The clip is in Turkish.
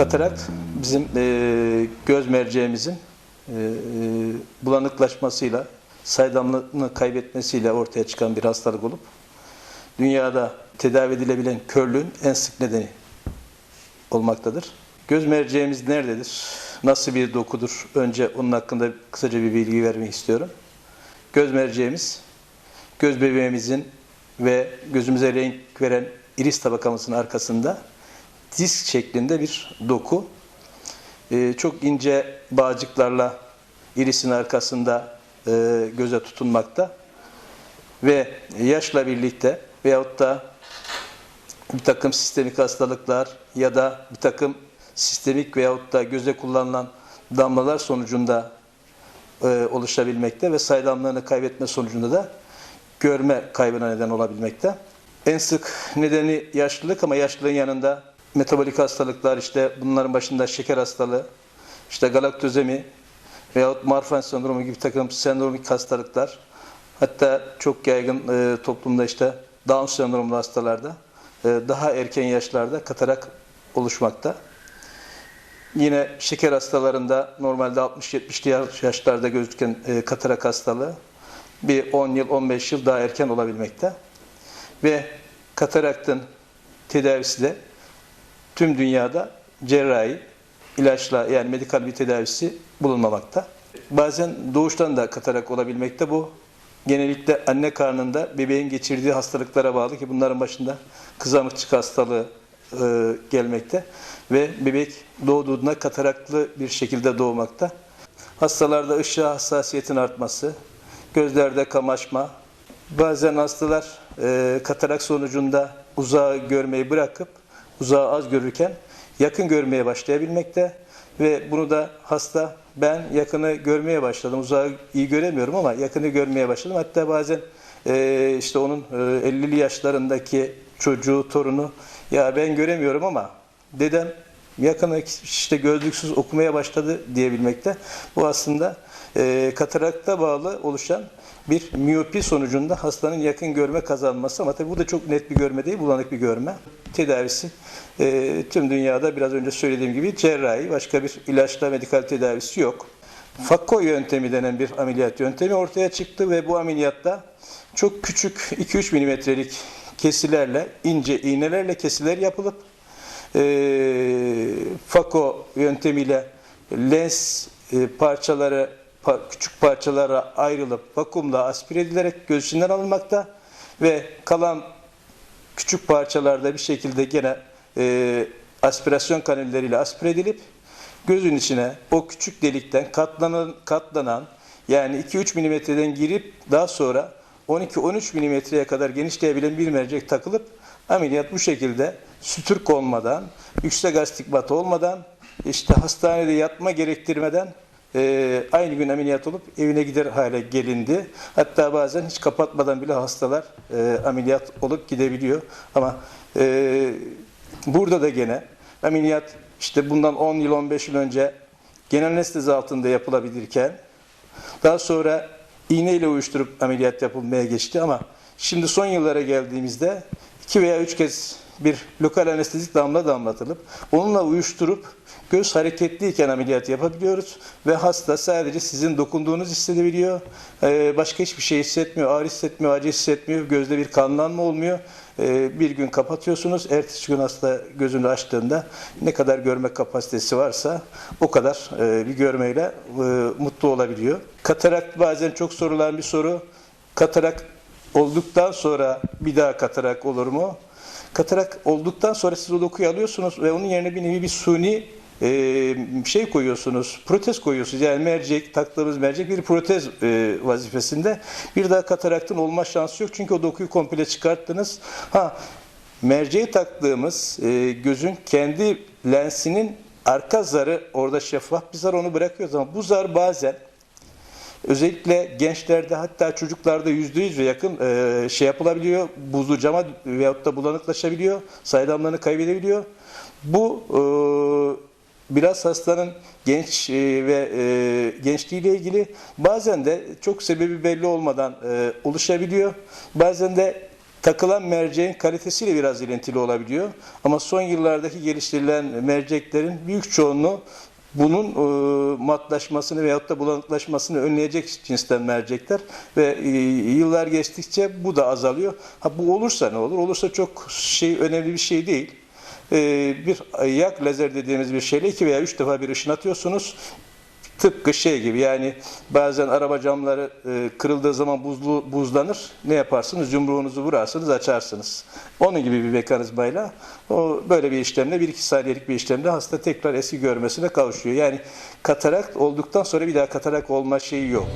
Katarak bizim e, göz merceğimizin e, e, bulanıklaşmasıyla, saydamlığını kaybetmesiyle ortaya çıkan bir hastalık olup dünyada tedavi edilebilen körlüğün en sık nedeni olmaktadır. Göz merceğimiz nerededir? Nasıl bir dokudur? Önce onun hakkında kısaca bir bilgi vermek istiyorum. Göz merceğimiz, göz bebeğimizin ve gözümüze renk veren iris tabakamızın arkasında disk şeklinde bir doku. Ee, çok ince bağcıklarla irisin arkasında e, göze tutunmakta ve yaşla birlikte veyahut da bir takım sistemik hastalıklar ya da bir takım sistemik veyahut da göze kullanılan damlalar sonucunda e, oluşabilmekte ve saydamlarını kaybetme sonucunda da görme kaybına neden olabilmekte. En sık nedeni yaşlılık ama yaşlılığın yanında metabolik hastalıklar işte bunların başında şeker hastalığı, işte galaktozemi veyahut Marfan sendromu gibi takım sendromik hastalıklar hatta çok yaygın e, toplumda işte Down sendromlu hastalarda e, daha erken yaşlarda katarak oluşmakta. Yine şeker hastalarında normalde 60-70'li yaşlarda gözüken e, katarak hastalığı bir 10 yıl 15 yıl daha erken olabilmekte. Ve kataraktın tedavisi de tüm dünyada cerrahi, ilaçla yani medikal bir tedavisi bulunmamakta. Bazen doğuştan da katarak olabilmekte bu. Genellikle anne karnında bebeğin geçirdiği hastalıklara bağlı ki bunların başında kızamıkçık hastalığı e, gelmekte ve bebek doğduğunda kataraklı bir şekilde doğmakta. Hastalarda ışığa hassasiyetin artması, gözlerde kamaşma, bazen hastalar e, katarak sonucunda uzağı görmeyi bırakıp uzağı az görürken yakın görmeye başlayabilmekte ve bunu da hasta ben yakını görmeye başladım. Uzağı iyi göremiyorum ama yakını görmeye başladım. Hatta bazen e, işte onun e, 50'li yaşlarındaki çocuğu, torunu ya ben göremiyorum ama dedem yakını işte gözlüksüz okumaya başladı diyebilmekte. Bu aslında e, katarakta bağlı oluşan bir miyopi sonucunda hastanın yakın görme kazanması ama tabii bu da çok net bir görme değil, bulanık bir görme. Tedavisi e, tüm dünyada biraz önce söylediğim gibi cerrahi, başka bir ilaçla medikal tedavisi yok. Fakko yöntemi denen bir ameliyat yöntemi ortaya çıktı ve bu ameliyatta çok küçük 2-3 milimetrelik kesilerle, ince iğnelerle kesiler yapılıp e, Fako yöntemiyle lens e, parçaları pa- küçük parçalara ayrılıp vakumla aspire edilerek göz içinden alınmakta ve kalan küçük parçalarda bir şekilde gene e, aspirasyon kanülleriyle aspire edilip gözün içine o küçük delikten katlanan, katlanan yani 2-3 milimetreden girip daha sonra 12-13 milimetreye kadar genişleyebilen bir mercek takılıp ameliyat bu şekilde sütürk olmadan, yüksek astigmat olmadan, işte hastanede yatma gerektirmeden e, aynı gün ameliyat olup evine gider hale gelindi. Hatta bazen hiç kapatmadan bile hastalar e, ameliyat olup gidebiliyor. Ama e, burada da gene ameliyat işte bundan 10 yıl 15 yıl önce genel anestezi altında yapılabilirken daha sonra iğneyle uyuşturup ameliyat yapılmaya geçti ama şimdi son yıllara geldiğimizde iki veya üç kez bir lokal anestezik damla damlatılıp onunla uyuşturup göz hareketliyken ameliyat yapabiliyoruz ve hasta sadece sizin dokunduğunuz hissedebiliyor. Ee, başka hiçbir şey hissetmiyor, ağrı hissetmiyor, acı hissetmiyor, gözde bir kanlanma olmuyor. Ee, bir gün kapatıyorsunuz, ertesi gün hasta gözünü açtığında ne kadar görme kapasitesi varsa o kadar e, bir görmeyle e, mutlu olabiliyor. Katarak bazen çok sorulan bir soru. Katarak olduktan sonra bir daha katarak olur mu? Katarak olduktan sonra siz o dokuyu alıyorsunuz ve onun yerine bir nevi bir suni e, şey koyuyorsunuz, protez koyuyorsunuz. Yani mercek, taktığımız mercek bir protez e, vazifesinde. Bir daha kataraktın olma şansı yok çünkü o dokuyu komple çıkarttınız. Ha, merceği taktığımız e, gözün kendi lensinin arka zarı orada şeffaf bir zar onu bırakıyoruz ama bu zar bazen Özellikle gençlerde hatta çocuklarda yüzde yüze yakın e, şey yapılabiliyor. Buzlu cama veyahut da bulanıklaşabiliyor. Saydamlarını kaybedebiliyor. Bu e, biraz hastanın genç e, ve e, gençliğiyle ilgili bazen de çok sebebi belli olmadan e, oluşabiliyor. Bazen de takılan merceğin kalitesiyle biraz ilintili olabiliyor. Ama son yıllardaki geliştirilen merceklerin büyük çoğunluğu bunun e, matlaşmasını veyahut da bulanıklaşmasını önleyecek cinsten mercekler ve e, yıllar geçtikçe bu da azalıyor. Ha bu olursa ne olur? Olursa çok şey önemli bir şey değil. E, bir yak lazer dediğimiz bir şeyle iki veya üç defa bir ışın atıyorsunuz. Tıpkı şey gibi yani bazen araba camları e, kırıldığı zaman buzlu buzlanır. Ne yaparsınız? Yumruğunuzu vurarsınız, açarsınız. Onun gibi bir mekanizmayla o böyle bir işlemle bir iki saniyelik bir işlemle hasta tekrar eski görmesine kavuşuyor. Yani katarak olduktan sonra bir daha katarak olma şeyi yok.